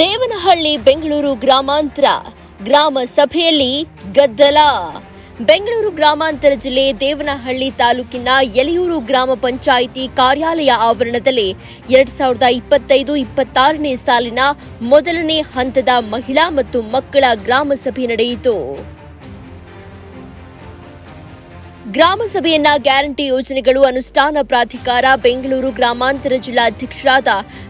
ದೇವನಹಳ್ಳಿ ಬೆಂಗಳೂರು ಗ್ರಾಮಾಂತರ ಗ್ರಾಮ ಸಭೆಯಲ್ಲಿ ಗದ್ದಲ. ಬೆಂಗಳೂರು ಗ್ರಾಮಾಂತರ ಜಿಲ್ಲೆ ದೇವನಹಳ್ಳಿ ತಾಲೂಕಿನ ಯಲಿಯೂರು ಗ್ರಾಮ ಪಂಚಾಯಿತಿ ಕಾರ್ಯಾಲಯ ಆವರಣದಲ್ಲಿ ಎರಡ್ ಸಾವಿರದ ಇಪ್ಪತ್ತೈದು, ಇಪ್ಪತ್ತಾರನೇ ಸಾಲಿನ ಮೊದಲನೇ ಹಂತದ ಮಹಿಳಾ ಮತ್ತು ಮಕ್ಕಳ ಗ್ರಾಮ ಸಭೆ ನಡೆಯಿತು. ಗ್ರಾಮ ಸಭೆಯನ್ನ ಗ್ಯಾರಂಟಿ ಯೋಜನೆಗಳು ಅನುಷ್ಠಾನ ಪ್ರಾಧಿಕಾರ ಬೆಂಗಳೂರು ಗ್ರಾಮಾಂತರ ಜಿಲ್ಲಾಧ್ಯಕ್ಷರಾದ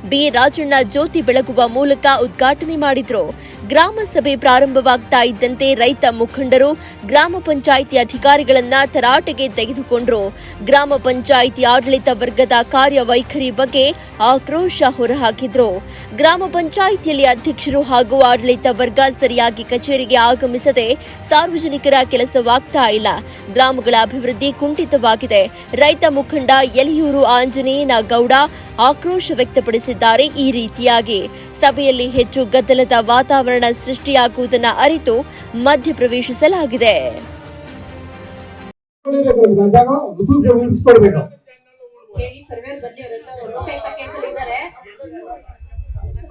ಬಿ ರಾಜಣ್ಣ ಜ್ಯೋತಿ ಬೆಳಗುವ ಮೂಲಕ ಉದ್ಘಾಟನೆ ಮಾಡಿದರು. ಗ್ರಾಮ ಸಭೆ ಪ್ರಾರಂಭವಾಗ್ತಾ ಇದ್ದಂತೆ ರೈತ ಮುಖಂಡರು, ಗ್ರಾಮ ಪಂಚಾಯಿತಿ ಅಧಿಕಾರಿಗಳನ್ನ ತರಾಟೆಗೆ ತೆಗೆದುಕೊಂಡ್ರು. ಗ್ರಾಮ ಪಂಚಾಯಿತಿ ಆಡಳಿತ ವರ್ಗದ ಕಾರ್ಯವೈಖರಿ ಬಗ್ಗೆ ಆಕ್ರೋಶ ಹೊರಹಾಕಿದ್ರು. ಗ್ರಾಮ ಪಂಚಾಯಿತಿಯಲ್ಲಿ ಅಧ್ಯಕ್ಷರು ಹಾಗೂ ಆಡಳಿತ ವರ್ಗ ಸರಿಯಾಗಿ ಕಚೇರಿಗೆ ಆಗಮಿಸದೆ ಸಾರ್ವಜನಿಕರ ಕೆಲಸವಾಗ್ತಾ ಇಲ್ಲ. ಗ್ರಾಮಗಳ ಅಭಿವೃದ್ಧಿ ಕುಂಠಿತವಾಗಿದೆ. ರೈತ ಮುಖಂಡ ಯಲಿಯೂರು ಆಂಜನೇಯನ ಗೌಡ ಆಕ್ರೋಶ ವ್ಯಕ್ತಪಡಿಸಿದ್ದಾರೆ ಈ ರೀತಿಯಾಗಿ. ಸಭೆಯಲ್ಲಿ ಹೆಚ್ಚು ಗದ್ದಲದ ವಾತಾವರಣ ಸೃಷ್ಟಿಯಾಗುವುದನ್ನು ಅರಿತು ಮಧ್ಯಪ್ರವೇಶಿಸಲಾಗಿದೆ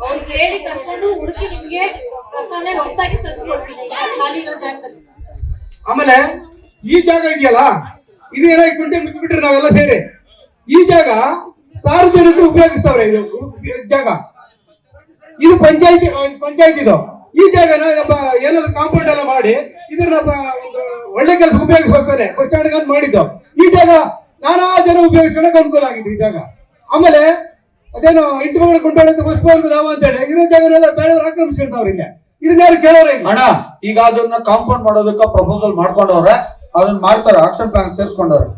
ಅವ್ರಿಗೆ ಹೇಳಿ ಕರ್ಕೊಂಡು ಹುಡುಕಿ ನಿಮ್ಗೆ ಪ್ರಸ್ತಾವನೆ ಹೊಸದಾಗಿ ಸಲ್ಲಿಸ್ಕೊಡ್ತೀನಿ. ಖಾಲಿ ಇರೋ ಜಾಗದಲ್ಲಿ. ಆಮೇಲೆ ಈ ಜಾಗ ಇದೆಯಲ್ಲ? ಇದು ಏನೋ ಕುಂಟೆ ಬಿಟ್ಬಿಟ್ರಿ ನಾವೆಲ್ಲ ಸೇರಿ. ಈ ಜಾಗ ಸಾರ್ವಜನಿಕರು ಉಪಯೋಗಿಸ್ತಾವ್ರೆ, ಇದು ಜಾಗ. ಇದು ಪಂಚಾಯತಿ ಪಂಚಾಯತ್ ಇದು ಈ ಜಾಗನ ಏನಾದ್ರು ಕಾಂಪೌಂಡ್ ಎಲ್ಲ ಮಾಡಿ ಬ- ಒಂದು ಒಳ್ಳೆ ಕೆಲಸ ಉಪಯೋಗಿಸ್ಬೇಕಾನೆ ಬಸ್ ಸ್ಟ್ಯಾಂಡ್ ಅಂತ ಮಾಡಿದ್ದು. ಈ ಜಾಗ ನಾನಾ ಜನ ಉಪಯೋಗಿಸ್ಕೊಳಕ್ ಅನುಕೂಲ ಆಗಿದೆ ಈ ಜಾಗ. ಆಮೇಲೆ ಅದೇನು ಇಂಟುಗಳು ಕೊಂಡಾಡೋದು ವಸ್ತು ಅಂತ ಹೇಳಿ ಇರೋ ಜಾಗನೆಲ್ಲ ಬೇರೆಯವ್ರು ಆಕ್ರಮಿಸ್ಕೊಳ್ತಾವ್ರೆ ಇಲ್ಲೇ. ಇದನ್ನ ಯಾರು ಕೇಳೋರೇ ಅಣ್ಣ, ಈಗ ಅದನ್ನ ಕಾಂಪೌಂಡ್ ಮಾಡೋದಕ್ಕ ಪ್ರಪೋಸಲ್ ಮಾಡ್ಕೊಂಡವ್ರೆ ಅದನ್ನ ಮಾಡ್ತಾರೆ ಆಕ್ಷನ್ ಪ್ಲಾನ್ ಸೇರಿಸ್ಕೊಂಡವ್ರು.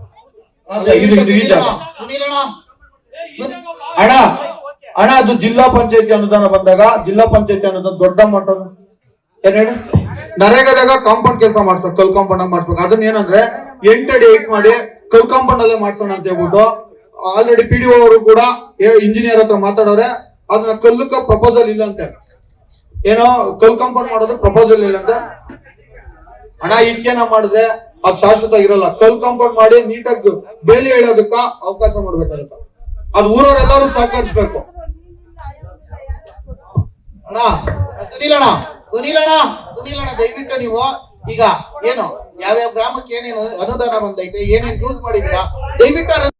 ಅಣ್ಣ. ಅಣ್ಣ ಅದು ಜಿಲ್ಲಾ ಪಂಚಾಯತಿ ಅನುದಾನ ಬಂದಾಗ ಜಿಲ್ಲಾ ಪಂಚಾಯತಿ ಅನುದಾನ ದೊಡ್ಡ ಅಮೌಂಟ್ ಏನ್ ಹೇಳಿ? ನರೇಗಾದಾಗ ಕಾಂಪೌಂಡ್ ಕೆಲಸ ಮಾಡ್ಸ್ಬೇಕು ಕಲ್ ಕಾಂಪೌಂಡ್ ಮಾಡ್ಸ್ಬೇಕು. ಅದನ್ನ ಏನಂದ್ರೆ ಎಂಟಡಿ ಏಟ್ ಮಾಡಿ ಕಲ್ ಕಾಂಪೌಂಡ್ ಅಲ್ಲೇ ಮಾಡ್ಸೋಣ ಅಂತ ಹೇಳ್ಬಿಟ್ಟು ಆಲ್ರೆಡಿ ಪಿ ಡಿ ಅವರು ಕೂಡ ಇಂಜಿನಿಯರ್ ಹತ್ರ ಮಾತಾಡೋರೆ ಅದನ್ನ ಕಲ್ಲುಕ ಪ್ರಪೋಸಲ್ ಇಲ್ಲ ಅಂತೆ. ಏನೋ ಕಲ್ ಕಾಂಪೌಂಡ್ ಮಾಡೋದು ಪ್ರಪೋಸಲ್ ಇಲ್ಲ ಅಂತ. ಹಣ ಇಟ್ಕೆನ ಮಾಡಿದ್ರೆ ಅದು ಶಾಶ್ವತ ಇರಲ್ಲ. ಕಲ್ ಕಾಂಪೌಂಡ್ ಮಾಡಿ ನೀಟಾಗಿ ಬೇಲಿ ಹೇಳೋದಕ್ಕ ಅವಕಾಶ ಮಾಡ್ಬೇಕಾಗತ್ತ. ಅದು ಊರವರೆಲ್ಲರೂ ಸಹಕರಿಸ್ಬೇಕು. ಅಣ್ಣ, ಸುನೀಲಣ್ಣ ಅಣ್ಣ ಸುನೀಲ್ ಅಣ್ಣ ಸುನೀಲ್ ಅಣ್ಣ ದಯವಿಟ್ಟು ನೀವು ಈಗ ಏನು, ಯಾವ್ಯಾವ ಗ್ರಾಮಕ್ಕೆ ಏನೇನು ಅನುದಾನ ಬಂದೈತೆ, ಏನೇನ್ ಯೂಸ್ ಮಾಡಿದೀರಾ ದಯವಿಟ್ಟು